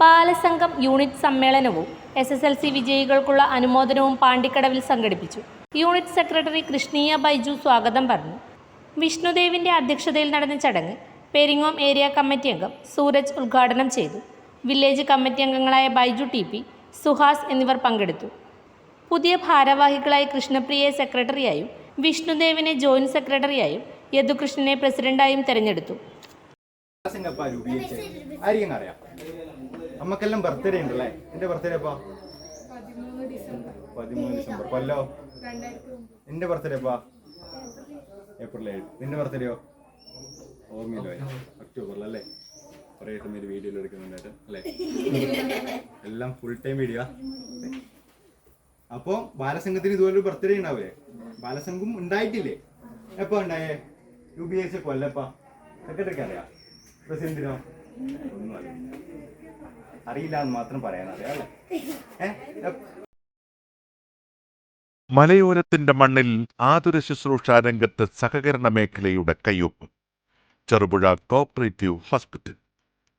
Balasangham unit സമ്മേളനവും S S L C വിജയികൾക്കുള്ള അനുമോദനവും പാണ്ടിക്കടവിൽ സംഘടിപ്പിച്ചു. യൂണിറ്റ് സെക്രട്ടറി കൃഷ്ണീയ ബൈജു സ്വാഗതം പറഞ്ഞു. വിഷ്ണുദേവിന്റെ അധ്യക്ഷതയിൽ നടന്ന ചടങ്ങ് പെരിങ്ങോം ഏരിയ കമ്മിറ്റി അംഗം സൂരജ് ഉദ്ഘാടനം ചെയ്തു. വില്ലേജ് കമ്മിറ്റി അംഗങ്ങളായ ബൈജു ടി പി സുഹാസ് എന്നിവർ പങ്കെടുത്തു. പുതിയ ഭാരവാഹികളായി കൃഷ്ണപ്രിയയെ സെക്രട്ടറിയായും വിഷ്ണുദേവിനെ ജോയിന്റ് സെക്രട്ടറിയായും യദുകൃഷ്ണനെ പ്രസിഡന്റായും തെരഞ്ഞെടുത്തു. നമുക്കെല്ലാം ബർത്ത്ഡേ ഉണ്ടല്ലേ? എന്റെ ബർത്ത്ഡേ അപ്പാ പതിമൂന്ന് ഡിസംബർ. എന്റെ ഏപ്രിൽ ഏഴ്. നിന്റെ ബർത്ത്ഡേയോ ഓർമ്മയില്ലോ. ഒക്ടോബറിലല്ലേ? കുറേ സമയത്ത് വീഡിയോ എടുക്കുന്നുണ്ടായിട്ട് അല്ലേ? എല്ലാം ഫുൾ ടൈം വീഡിയോ അപ്പോ ബാലസംഘത്തിന് ഇതുപോലെ ഒരു ബർത്ത്ഡേ ഉണ്ടാവില്ലേ ബാലസംഘം ഉണ്ടായിട്ടില്ലേ? എപ്പോ ഉണ്ടായേ? രൂപീകരിച്ച കൊല്ലപ്പാ. സെക്രട്ടറിക്ക് അറിയാം. പ്രസിഡന്റിനോ? ഒന്നും അറിയില്ല അറിയില്ല എന്ന് മാത്രം പറയാൻ അറിയാം അല്ലേ? മലയോരത്തിന്റെ മണ്ണിൽ ആതുര ശുശ്രൂഷ രംഗത്ത് സഹകരണ മേഖലയുടെ കയ്യൊപ്പ്. Cherupuzha cooperative hospital